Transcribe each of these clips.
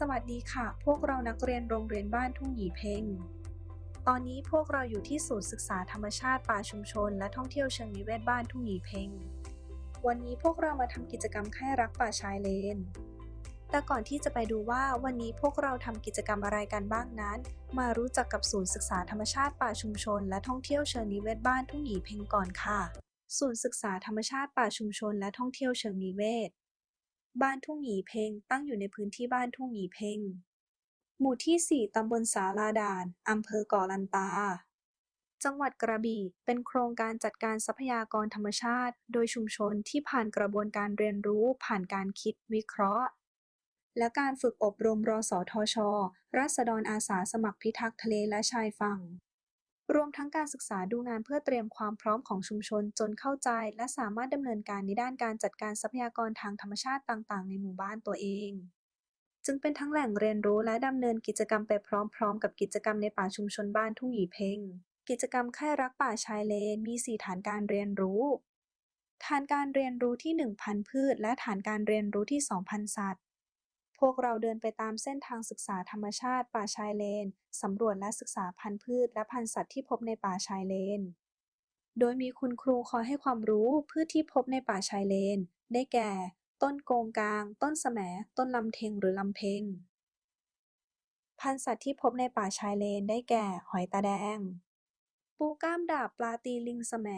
สวัสดีค่ะ พวกเรานักเรียนโรงเรียนบ้านทุ่งหยีเพ็งตอนนี้พวกเราอยู่ที่ศูนย์ศึกษาธรรมชาติป่าชุมชน และท่องเที่ยวเชิงนิเวศบ้านทุ่งหยีเพ็งวันนี้พวกเรามาทำกิจกรรมแค่รักป่าชายเลน แต่ก่อนที่จะไปดูว่าวันนี้พวกเราทำกิจกรรมอะไรกันบ้างนั้น มารู้จักกับศูนย์ศึกษาธรรมชาติป่าชุมชน และท่องเที่ยวเชิงนิเวศบ้านทุ่งหยีเพ็งก่อนค่ะ ศูนย์ศึกษาธรรมชาติป่าชุมชน และท่องเที่ยวเชิงนิเวศ บ้านทุ่งหยีเพ็ง ตั้งอยู่ในพื้นที่บ้านทุ่งหยีเพ็ง หมู่ที่ 4 ตำบลสาลาดาน อำเภอกาะลันตา จังหวัดกระบี่ เป็นโครงการจัดการทรัพยากรธรรมชาติ โดยชุมชนที่ผ่านกระบวนการเรียนรู้ ผ่านการคิดวิเคราะห์ และการฝึกอบรมรสทช ราษฎรอาสาสมัครพิทักษ์ทะเลและชายฝั่ง รวมทั้งการศึกษาดูงานเพื่อเตรียมความพร้อมของชุมชนจนเข้าใจ และสามารถดำเนินการในด้านการจัดการทรัพยากรทางธรรมชาติต่าง ๆ ในหมู่บ้านตัวเอง จึงเป็นทั้งแหล่งเรียนรู้และดำเนินกิจกรรมไปพร้อม ๆ กับกิจกรรมในป่าชุมชนบ้านทุ่งหยีเพ็งกิจกรรมค่ายรักป่าชายเลนมี 4 ฐานการเรียนรู้ ฐานการเรียนรู้ที่ 1,000 พืช และฐานการเรียนรู้ที่ 2,000 สัตว์ พวกเราเดินไปตามเส้นทางศึกษาธรรมชาติป่าชายเลน สำรวจและศึกษาพันธุ์พืชและพันธุ์สัตว์ที่พบในป่าชายเลน โดยมีคุณครูคอยให้ความรู้พืชที่พบในป่าชายเลน ได้แก่ ต้นโกงกลาง ต้นแสมต้นลำเทงหรือลำเพง พันธุ์สัตว์ที่พบในป่าชายเลนได้แก่ หอยตาแดง ปูก้ามดาบปลาตีลิงแสม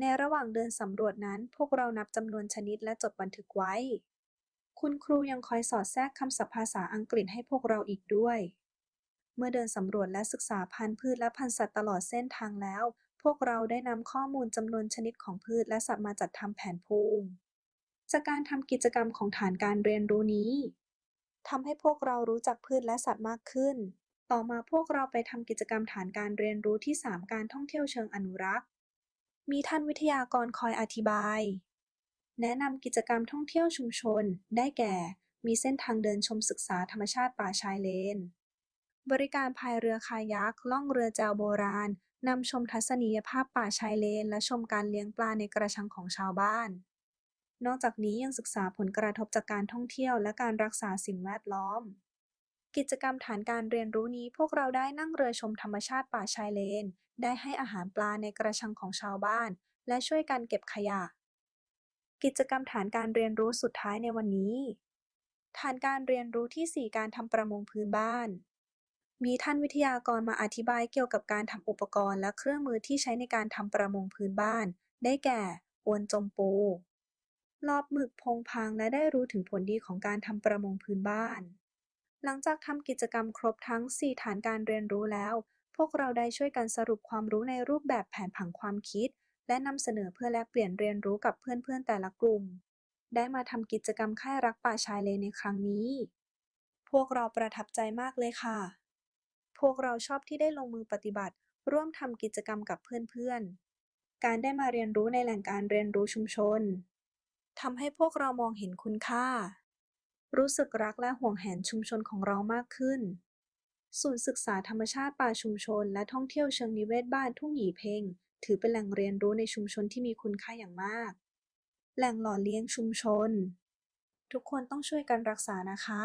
ในระหว่างเดินสำรวจนั้น พวกเรานับจำนวนชนิดและจดบันทึกไว้ คุณครูยังคอยสอดแทรกคำศัพท์ภาษาอังกฤษให้พวกเราอีกด้วย เมื่อเดินสำรวจและศึกษาพันธุ์พืชและพันธุ์สัตว์ตลอดเส้นทางแล้ว พวกเราได้นำข้อมูลจำนวนชนิดของพืชและสัตว์มาจัดทำแผนภูมิ จากการทำกิจกรรมของฐานการเรียนรู้นี้ทำให้พวกเรารู้จักพืชและสัตว์มากขึ้น ต่อมาพวกเราไปทำกิจกรรมฐานการเรียนรู้ที่ 3 การท่องเที่ยวเชิงอนุรักษ์ มีท่านวิทยากรคอยอธิบาย แนะนำกิจกรรมท่องเที่ยวชุมชน ได้แก่ มีเส้นทางเดินชมศึกษาธรรมชาติป่าชายเลน บริการพายเรือคายักล่องเรือแจวโบราณนำชมทัศนียภาพป่าชายเลน และชมการเลี้ยงปลาในกระชังของชาวบ้าน นอกจากนี้ยังศึกษาผลกระทบจากการท่องเที่ยวและการรักษาสิ่งแวดล้อม กิจกรรมฐานการเรียนรู้นี้พวกเราได้นั่งเรือชมธรรมชาติป่าชายเลน ได้ให้อาหารปลาในกระชังของชาวบ้าน และช่วยกันเก็บขยะ กิจกรรมฐานการเรียนรู้สุดท้ายในวันนี้ ฐานการเรียนรู้ที่ 4 การทำประมงพื้นบ้าน มีท่านวิทยากรมาอธิบายเกี่ยวกับการทำอุปกรณ์และเครื่องมือที่ใช้ในการทำประมงพื้นบ้าน ได้แก่ อวนจมปู ลอบหมึกพงพางและได้รู้ถึงผลดีของการทำประมงพื้นบ้าน หลังจากทำกิจกรรมครบทั้ง 4 ฐานการเรียนรู้แล้ว พวกเราได้ช่วยกันสรุปความรู้ในรูปแบบแผนผังความคิด และนำเสนอเพื่อแลกเปลี่ยนเรียนรู้กับเพื่อนๆแต่ละกลุ่ม ได้มาทำกิจกรรมค่ายรักป่าชายเลนในครั้งนี้ พวกเราประทับใจมากเลยค่ะ พวกเราชอบที่ได้ลงมือปฏิบัติ ร่วมทำกิจกรรมกับเพื่อนๆ การได้มาเรียนรู้ในแหล่งการเรียนรู้ชุมชนทำให้พวกเรามองเห็นคุณค่า รู้สึกรักและห่วงแหนชุมชนของเรามากขึ้น ศูนย์ศึกษาธรรมชาติป่าชุมชน และท่องเที่ยวเชิงนิเวศบ้านทุ่งหยีเพง ถือเป็นแหล่งเรียนรู้ในชุมชนที่มีคุณค่าอย่างมาก แหล่งหล่อเลี้ยงชุมชน ทุกคนต้องช่วยกันรักษานะคะ